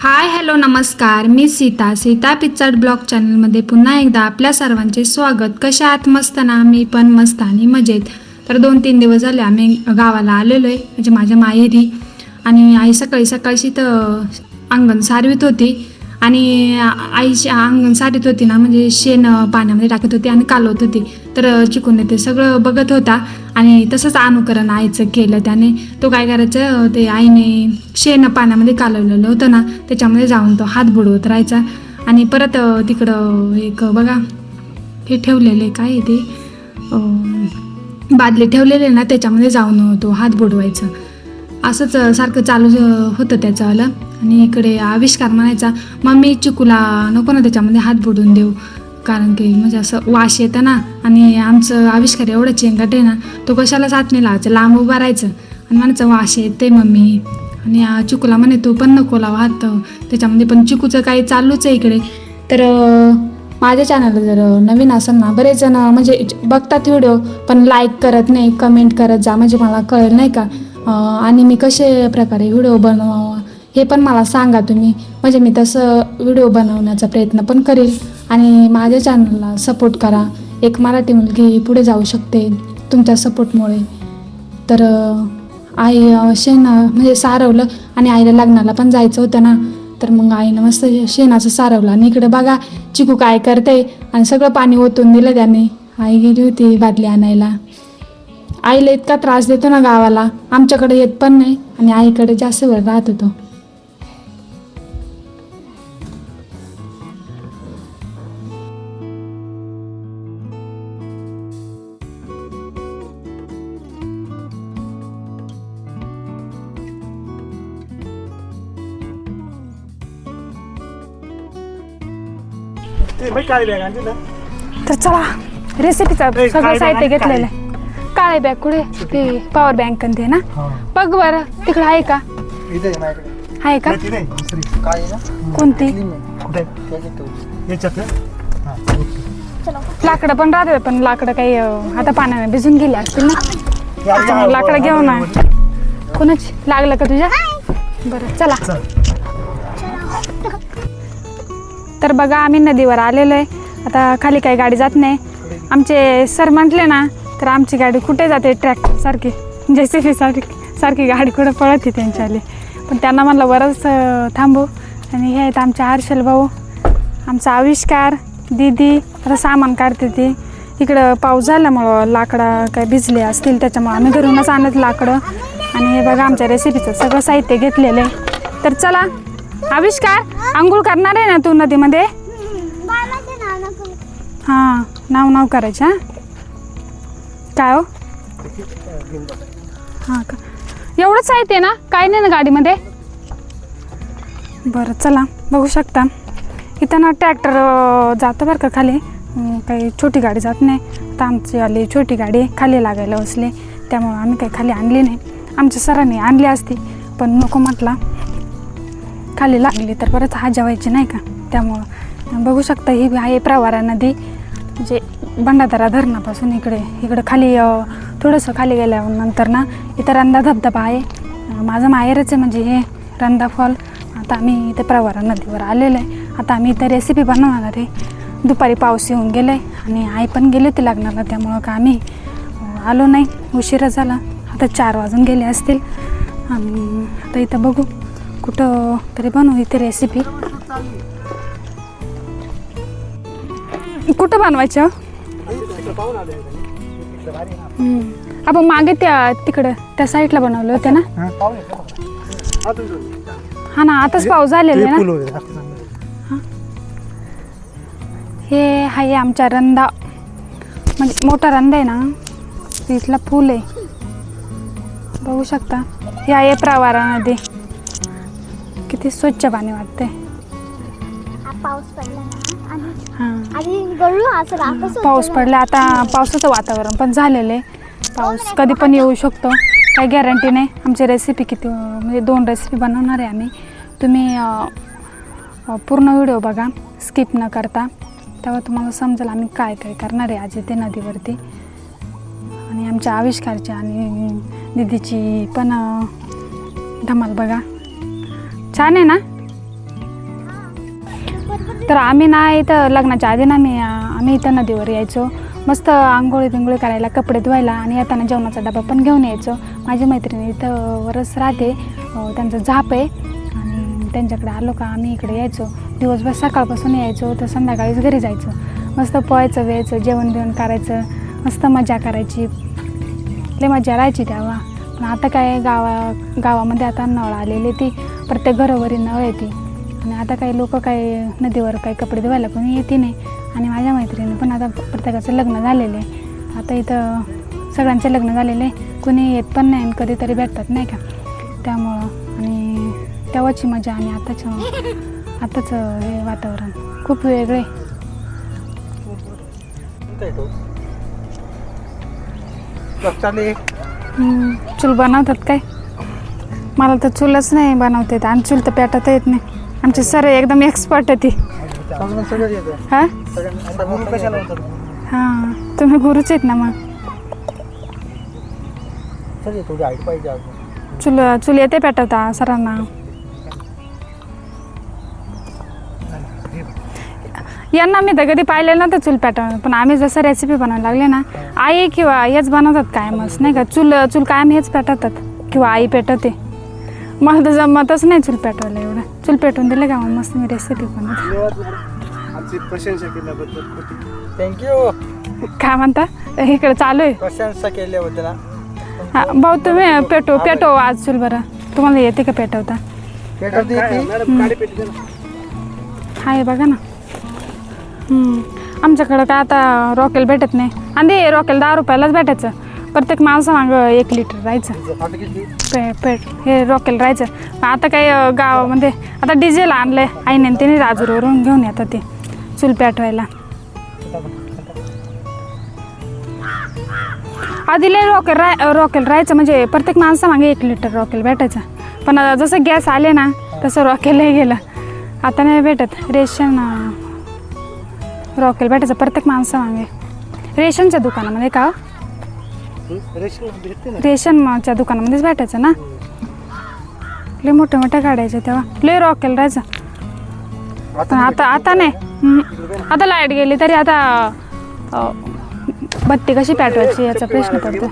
हाय hello नमस्कार. मी Sita Sita picture blog चॅनलमध्ये पुन्हा एकदा आपल्या सर्वांचे स्वागत. कशा आहात? मस्त ना? मी पण मस्त आणि मजेत. तर दोन तीन दिवस झाले आम्ही गावाला आलेलो आहे म्हणजे माझ्या माहेरी. आणि आई सकाळी सकाळशी तर अंगण सारवीत होती. आणि आईची अंगण साठीत होती ना म्हणजे शेण पाण्यामध्ये टाकत होती आणि कालवत होती. तर चिकून ते सगळं बघत होता आणि तसंच अनुकरण आईचं केलं त्याने. तो काय करायचं ते आईने शेण पाण्यामध्ये कालवलेलं होतं ना त्याच्यामध्ये जाऊन तो हात बुडवत राहायचा. आणि परत तिकडं एक बघा हे ठेवलेले काय ते बादले ठेवलेले ना त्याच्यामध्ये जाऊन तो हात बुडवायचा. असंच सारखं चालू होतं त्याचंवालं आणि इकडे आविष्कार म्हणायचा मम्मी चिकूला नको ना त्याच्यामध्ये हात बुडून देऊ. कारण की म्हणजे असं वास येतं ना आणि आमचं आविष्कार एवढं चेंगट आहे ना तो कशाला हात नाही लावायचं. लांब उभा राहायचं. आणि म्हणायचं वास येते मम्मी. आणि चिकूला म्हणे तू पण नको लावा हात. त्याच्यामध्ये पण चिकूचं काही चालूच आहे इकडे. तर माझ्या चॅनलला जर नवीन असेल ना बरेच जण म्हणजे बघतात व्हिडिओ पण लाईक करत नाही कमेंट करत जा म्हणजे मला कळेल नाही का? आणि मी कसे प्रकारे व्हिडिओ बनवावा हे पण मला सांगा तुम्ही. म्हणजे मी तसं व्हिडिओ बनवण्याचा प्रयत्न पण करेल. आणि माझ्या चॅनलला सपोर्ट करा. एक मराठी मुलगी पुढे जाऊ शकते तुमच्या सपोर्टमुळे तर आई शेणा शेण म्हणजे सारवलं आणि आईला लग्नाला पण जायचं होतं ना. तर मग आईनं मस्त शेणाचं सारवलं आणि इकडे बघा चिकू काय करते आणि सगळं पाणी ओतून दिलं त्याने. आई गेली होती बादली आणायला. आईला इतका त्रास देतो ना गावाला. आमच्याकडे येत पण नाही आणि आईकडे जास्त वेळ राहत होतो. तर चला रेसिपीचं सगळं साहित्य घेतलेलं आहे. काळे बॅग कुठे? ते पॉवर बँक ते ना? बघ बरं तिकडं आहे का? इथे आहे माझ्याकडे. आहे का? दुसरी. काय आहे ना? कोणती? कुठे त्याच्यात ठेवली. याच्यात ना? हा, ओके. लाकडं पण राहते पण लाकडं काही अं, आता पाण्याने भिजून गेले असतील ना? हे आता लाकडं हा, घेऊन हा, आहे कोणाची? लागलं का तुझ्या? बरं चला. चल. तर बघा आम्ही नदीवर आलेलो आहे. आता खाली काही गाडी जात नाही. आमचे सर म्हटले ना तर आमची गाडी कुठे जाते? ट्रॅक सारखी जे सी बी सारखी सारखी गाडी कुठं पळते त्यांच्यावाली पण त्यांना म्हणलं बरंच थांबू. आणि हे आहेत आमचे हर्षल भाऊ आमचा आविष्कार दीदी आता सामान काढते ती. इकडं पाऊस झाल्यामुळं लाकडं काय भिजले असतील त्याच्यामुळं आम्ही घरूनच आणत लाकडं. आणि हे बघा आमच्या रेसिपीचं सगळं साहित्य घेतलेलं आहे. तर चला आविष्कार आंघोळ करणार आहे ना तू नदीमध्ये? हां नाव नाव करायचं हां? काय हो? हां का? एवढंच आहे ते ना? काय नाही ना गाडीमध्ये? बरं चला बघू शकता. इथं ना ट्रॅक्टर जातं बरं का खाली. काही छोटी गाडी जात नाही. तर आमची आली छोटी गाडी खाली लागायला बसली. त्यामुळं आम्ही काही खाली आणली नाही. आमच्या सरांनी आणली असती पण नको म्हटला. खाली लागली तर परत हाजा व्हायची नाही का? त्यामुळं बघू शकता ही आहे प्रवारा नदी. म्हणजे भंडारा धरणापासून इकडे इकडं खाली थोडंसं खाली गेल्यानंतर ना इथं रंधा धबधबा आहे. माझं माहेरच आहे म्हणजे हे रंधा फॉल. आता आम्ही इथे प्रवारा नदीवर आलेलो आहे. आता आम्ही इथं रेसिपी बनवणार आहे. दुपारी पाऊस येऊन गेलं आहे आणि आई पण गेले होते लग्नाला त्यामुळं का आम्ही आलो नाही. उशिरा झाला. आता चार वाजून गेले असतील. आणि आता इथं बघू कुठं तरी बनवू इथे रेसिपी कुठं बनवायचं. आपण मागे त्या तिकडं त्या साईडला बनवले होते ना? हा, ना आताच पाऊस झालेला ना. हे. आहे आमच्या रंधा म्हणजे मोठा रंधा आहे ना? तिथला फूल आहे. बघू शकता. हे आहे प्रवारा नदी किती स्वच्छ पाणी वाटते हा पाऊस पडला आधी गळू असं राहतच होतं पाऊस. पडला. आता पावसाचं वातावरण पण झालेलं आहे. पाऊस कधी पण येऊ शकतो. काही गॅरंटी नाही. आमची रेसिपी किती म्हणजे दोन रेसिपी बनवणार आहे आम्ही. तुम्ही अं, अं, पूर्ण व्हिडिओ बघा. स्किप न करता. तेव्हा तुम्हाला समजेल आम्ही काय काय करणार आहे आज इथे नदीवरती. आणि आमच्या आविष्कारची आणि दिदीची पण अं, धमाल बघा. छान आहे ना? तर आम्ही ना इथं लग्नाच्या आधी ना मी आम्ही इथं नदीवर यायचो. मस्त आंघोळी बिंगोळी करायला कपडे धुवायला आणि येताना जेवणाचा डबा पण घेऊन यायचो. माझी मैत्रिणी इथं वरच राहते त्यांचं झाप आहे आणि त्यांच्याकडे आलो का आम्ही इकडे यायचो. दिवसभर सकाळपासून यायचो तर संध्याकाळीच घरी जायचो. मस्त पोहायचं वेळचं जेवण बिवण करायचं मस्त मजा करायची. लय मजा राहायची तेव्हा. पण आता काय गावा गावामध्ये आता नळ आलेली ती प्रत्येक घरोघरी नळ येते आणि आता काही लोक काही नदीवर काही कपडे धुवायला कोणी येते नाही. आणि माझ्या मैत्रिणी पण आता प्रत्येकाचं लग्न झालेलं आहे. आता इथं सगळ्यांचे लग्न झालेले आहे. कोणी येत पण नाही आणि कधीतरी भेटतात नाही का? त्यामुळं आणि तेव्हाची मजा आणि आताचं आताचं हे वातावरण खूप वेगळं. आहे चूल बनवतात काय? मला तर चूलच नाही बनवता येत आणि चूल तर पेटवता येत नाही. आमचे सर एकदम एक्सपर्ट आहे ती. हां? हां तुम्ही गुरुच आहेत ना मग. चुल चुल चूल चूल येते पेटवता सरांना. यांना मी तर कधी पाहिलेलं नव्हतं चूल पेटवणं पण आम्ही जसं रेसिपी बनवायला लागले ना आई किंवा हेच बनवतात कायमच नाही का? चूल चूल कायम हेच पेटवतात किंवा आई पेटवते. मला तर जमतच नाही चूल पेटवले चूल पेटवून दिलं का? मग मस्त मी रेसिपी बनवते. धन्यवाद मॅडम आमची प्रशंसा केल्याबद्दल थँक्यू काय म्हणता? इकडे चालू आहे. प्रशंसा केल्याबद्दल हा. भाऊ तुम्ही पेटो पेटो आज चूल बरं. तुम्हाला येते का पेटवता? पेटवते येते? मॅडम गाडी पेटते ना. आहे बघा ना. हम्म. आमच्याकडं काय आता रॉकेल भेटत नाही. आणि ते रॉकेल दहा रुपयालाच भेटायचं. प्रत्येक माणसा मागं एक लिटर राहायचं. पे पेट हे रॉकेल राहायचं. पण आता काही गावामध्ये आता डिझेल आणलं आहे आईने तिने राजूरवरून घेऊन येतात ते चूल पेटवायला. आधी लय रॉकेल राय रॉकेल राहायचं म्हणजे प्रत्येक माणसामागे एक लिटर रॉकेल भेटायचं. पण जसं गॅस आले ना तसं रॉकेलही गेलं. आता नाही भेटत. रेशन रॉकेल भेटायचं प्रत्येक माणसामागे रेशनच्या दुकानामध्ये का? हं? रेशन दुकानामध्येच भेटायचं ना? लय मोठ्या मोठ्या गाड्याच्या तेव्हा. लय रॉकेल राहायचं. पण आता आता नाही. आता लाइट गेली तरी आता बत्ती कशी पेटवायची याचा प्रश्न पडतो.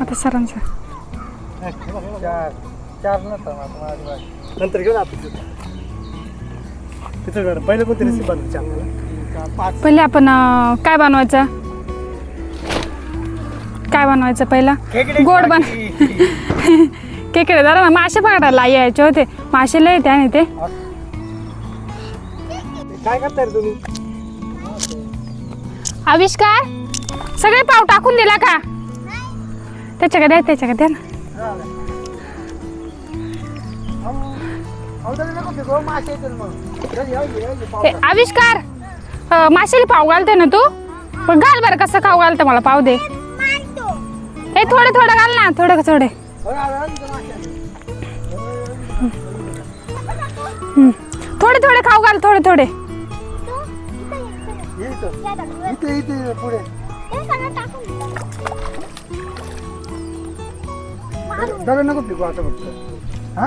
आता सरांचं. चार. नंतर घेऊन आपण तिथं. पहिलं कोणती रेसिपी बनवायची आपल्याला? पाच. पहिले आपण अ, काय बनवायचं? काय बनवायचं पहिला? खेकडे गोड बन. केकडे जरा मासे पकडायला यायचे होते. मासे लय त्याने ते. काय करताय रे तुम्ही? आविष्कार सगळे पाव टाकून दिला का? त्याच्याकडे द्या त्याच्याकडे द्या ना. हे, आविष्कार अ, माशाला पाव घालते ना तू? पण घाल बरं कसं खाऊ घालतं मला पाव दे. हे थोडे थोडं घाल ना थोडे थोडे. हम्म. थोडे थोडे खाऊ घाल थोडे थोडे. इथं. इथे पुढे. नको फेकू आता फक्त. हा?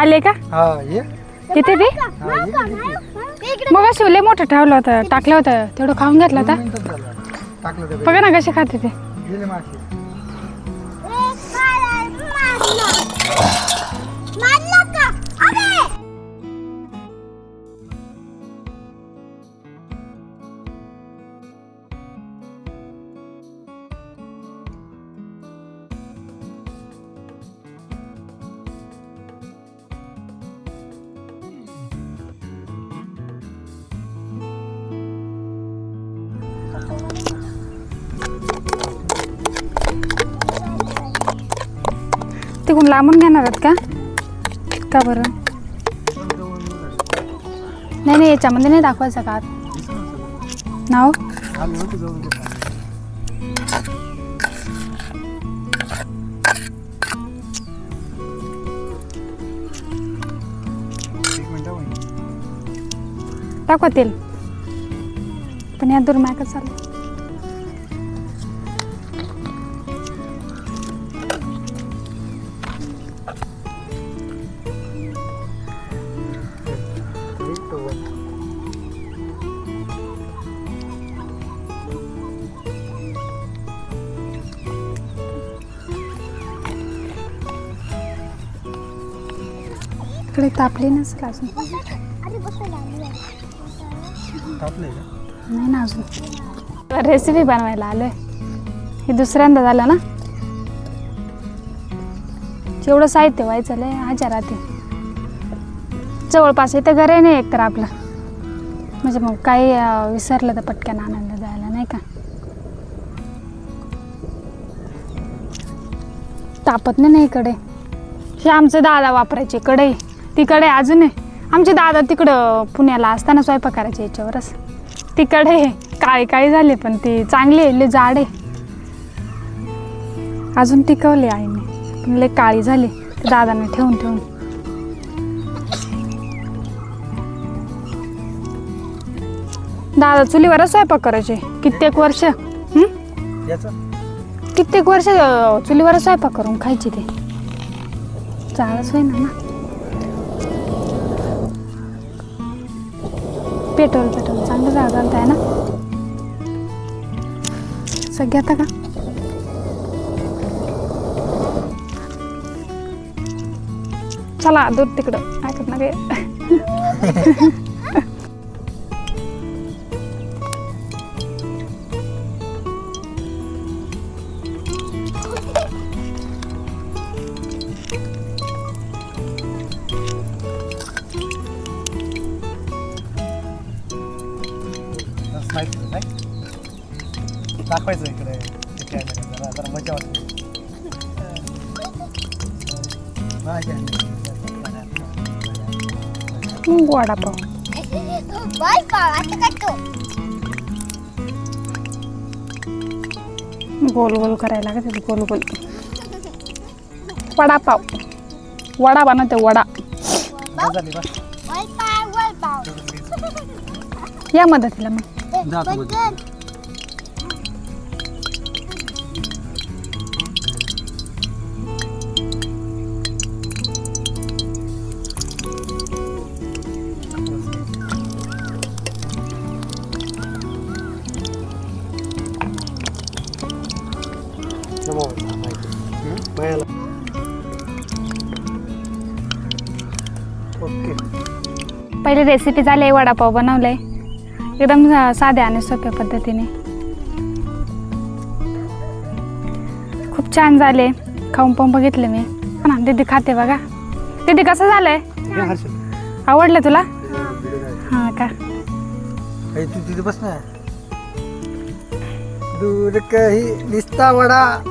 आले का? हा ये. किती ते हा ये? मग शिवले मोठं ठेवलं होतं टाकलं होतं तेवढं खाऊन घेतलं होतं. टाकलं ते बघा ना कसे खाते ते. गेले मासे तिकडून लांबून घेणार आहेत का? का बरं? नाही नाही याच्यामध्ये नाही दाखवायचं का? नाव? आम्ही तेल. पण या दुर्माकच चालू इकडे तापली नसेल अजून. नाही ना अजून. रेसिपी बनवायला आलोय. हे दुसऱ्यांदा झालं ना? जेवढं साहित्य व्हायचं लय हजार राहते जवळपास इथं घर नाही एकतर आपलं. म्हणजे मग काही विसरलं तर पटकन आणायला जायला नाही का? तापत नाही ना इकडे. हे आमचे दादा वापरायचे कढई. ती कढई अजून आहे. आमचे दादा तिकडं पुण्याला असताना स्वयंपाक करायचे याच्यावरच. ती कढई काळी काळी झाली पण ती चांगली आहे लय जाड आहे. अजून टिकवली आईने. पण लय काळी झाली. ते दादाने ठेवून ठेवून. दादा चुलीवरच स्वयंपाक करायचे. कित्येक वर्ष कित्येक वर्ष अं, चुलीवरच स्वयंपाक करून खायचे ते. चालच होईना ना. Petrol petrol. चांगलं जागा आहे ना? सगळ्या आता का? चला दूर तिकडं. ऐकत ना रे वडापाव. गोल गोल करायला लागत गोल गोल. वडापाव. वडा बनवते वडा. या मदतीला मग. पहिले रेसिपी झाली वडापाव बनवलंय एकदम सा- साध्या आणि सोप्या पद्धतीने. खूप छान झाले. खाऊन पण बघितले मी. हा ना दीदी खाते बघा. दीदी कसं झालंय? आवडलं तुला? हां. का? काही तू तिथे बस ना. दूर काही निस्ता वडा.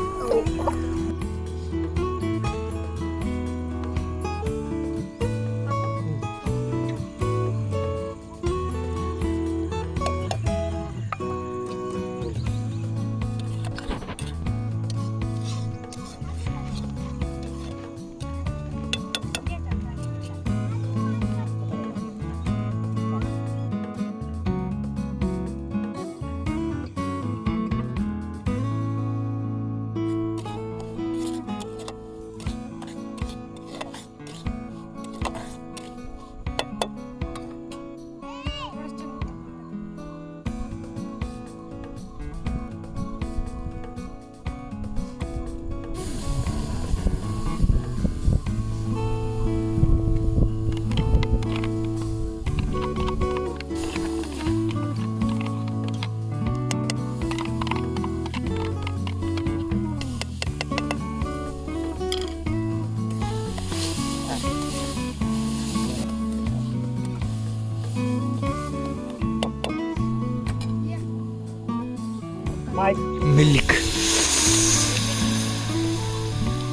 Milk.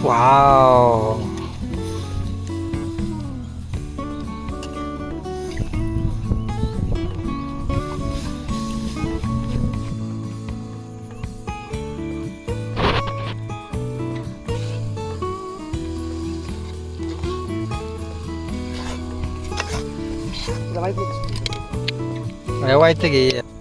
Wow. Давай, Давай, Тагия.